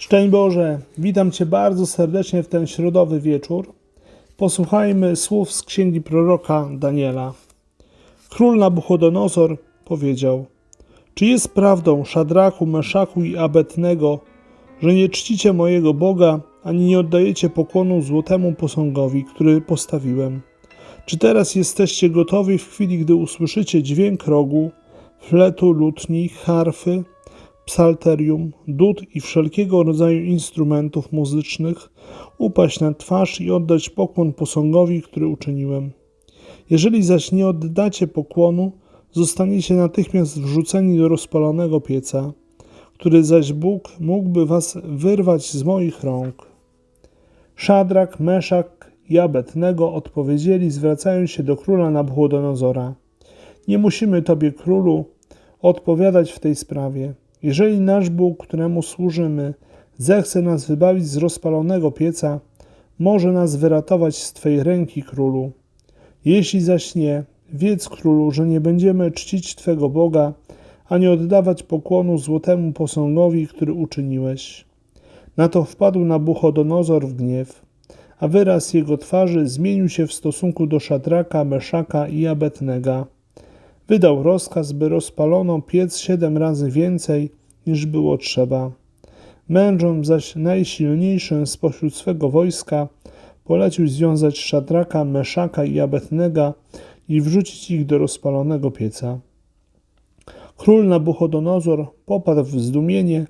Szczęść Boże, witam Cię bardzo serdecznie w ten środowy wieczór. Posłuchajmy słów z księgi proroka Daniela. Król Nabuchodonozor powiedział: Czy jest prawdą, Szadrachu, Meszachu i Abednego, że nie czcicie mojego Boga, ani nie oddajecie pokłonu złotemu posągowi, który postawiłem? Czy teraz jesteście gotowi w chwili, gdy usłyszycie dźwięk rogu, fletu, lutni, harfy, psalterium, dud i wszelkiego rodzaju instrumentów muzycznych, upaść na twarz i oddać pokłon posągowi, który uczyniłem. Jeżeli zaś nie oddacie pokłonu, zostaniecie natychmiast wrzuceni do rozpalonego pieca, który zaś Bóg mógłby was wyrwać z moich rąk. Szadrak, Meszak i Abednego odpowiedzieli, zwracając się do króla Nabuchodonozora. Nie musimy Tobie, królu, odpowiadać w tej sprawie. Jeżeli nasz Bóg, któremu służymy, zechce nas wybawić z rozpalonego pieca, może nas wyratować z Twej ręki, królu. Jeśli zaś nie, wiedz, królu, że nie będziemy czcić Twego Boga, ani oddawać pokłonu złotemu posągowi, który uczyniłeś. Na to wpadł Nabuchodonozor w gniew, a wyraz jego twarzy zmienił się w stosunku do Szadraka, Meszaka i Abednego. Wydał rozkaz, by rozpalono piec siedem razy więcej, niż było trzeba. Mężom zaś najsilniejszym spośród swego wojska polecił związać Szadraka, Meszaka i Abednego i wrzucić ich do rozpalonego pieca. Król Nabuchodonozor popadł w zdumienie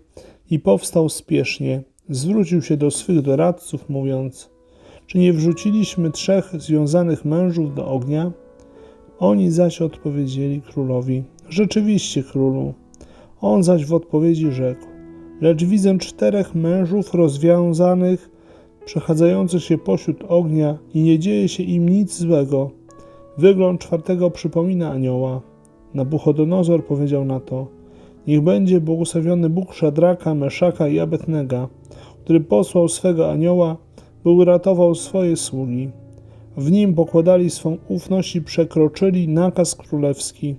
i powstał spiesznie. Zwrócił się do swych doradców, mówiąc: Czy nie wrzuciliśmy trzech związanych mężów do ognia? Oni zaś odpowiedzieli królowi: Rzeczywiście, królu. On zaś w odpowiedzi rzekł: Lecz widzę czterech mężów rozwiązanych, przechadzających się pośród ognia i nie dzieje się im nic złego. Wygląd czwartego przypomina anioła. Nabuchodonozor powiedział na to: Niech będzie błogosławiony Bóg Szadraka, Meszaka i Abednego, który posłał swego anioła, by uratował swoje sługi. W nim pokładali swą ufność i przekroczyli nakaz królewski,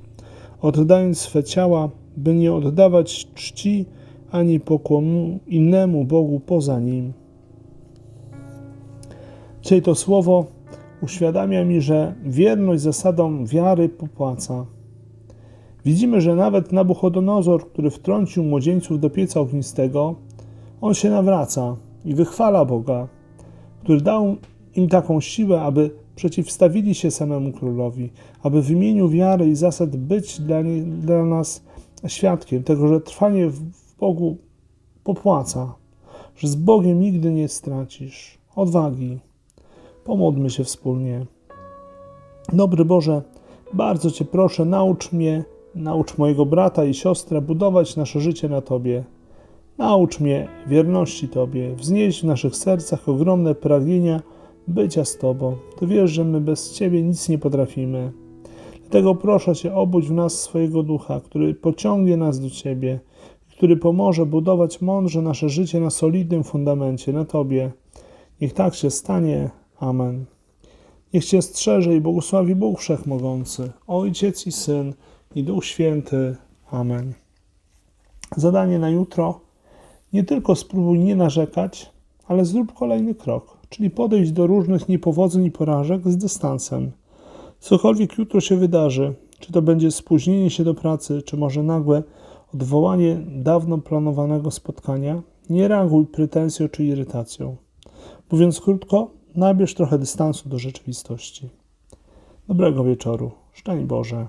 oddając swe ciała, by nie oddawać czci ani pokłonu innemu Bogu poza nim. Dzisiaj to słowo uświadamia mi, że wierność zasadom wiary popłaca. Widzimy, że nawet Nabuchodonozor, który wtrącił młodzieńców do pieca ognistego, on się nawraca i wychwala Boga, który dał im taką siłę, aby przeciwstawili się samemu królowi, aby w imieniu wiary i zasad być dla, nie, dla nas świadkiem tego, że trwanie w Bogu popłaca, że z Bogiem nigdy nie stracisz. Odwagi. Pomódlmy się wspólnie. Dobry Boże, bardzo Cię proszę, naucz mnie, naucz mojego brata i siostrę budować nasze życie na Tobie. Naucz mnie wierności Tobie, wznieść w naszych sercach ogromne pragnienia bycia z Tobą. Ty wiesz, że my bez Ciebie nic nie potrafimy. Dlatego proszę Cię, obudź w nas swojego ducha, który pociągnie nas do Ciebie, który pomoże budować mądrze nasze życie na solidnym fundamencie, na Tobie. Niech tak się stanie. Amen. Niech Cię strzeże i błogosławi Bóg Wszechmogący, Ojciec i Syn i Duch Święty. Amen. Zadanie na jutro. Nie tylko spróbuj nie narzekać, ale zrób kolejny krok, czyli podejść do różnych niepowodzeń i porażek z dystansem. Cokolwiek jutro się wydarzy, czy to będzie spóźnienie się do pracy, czy może nagłe odwołanie dawno planowanego spotkania, nie reaguj pretensją czy irytacją. Mówiąc krótko, nabierz trochę dystansu do rzeczywistości. Dobrego wieczoru. Szczęść Boże.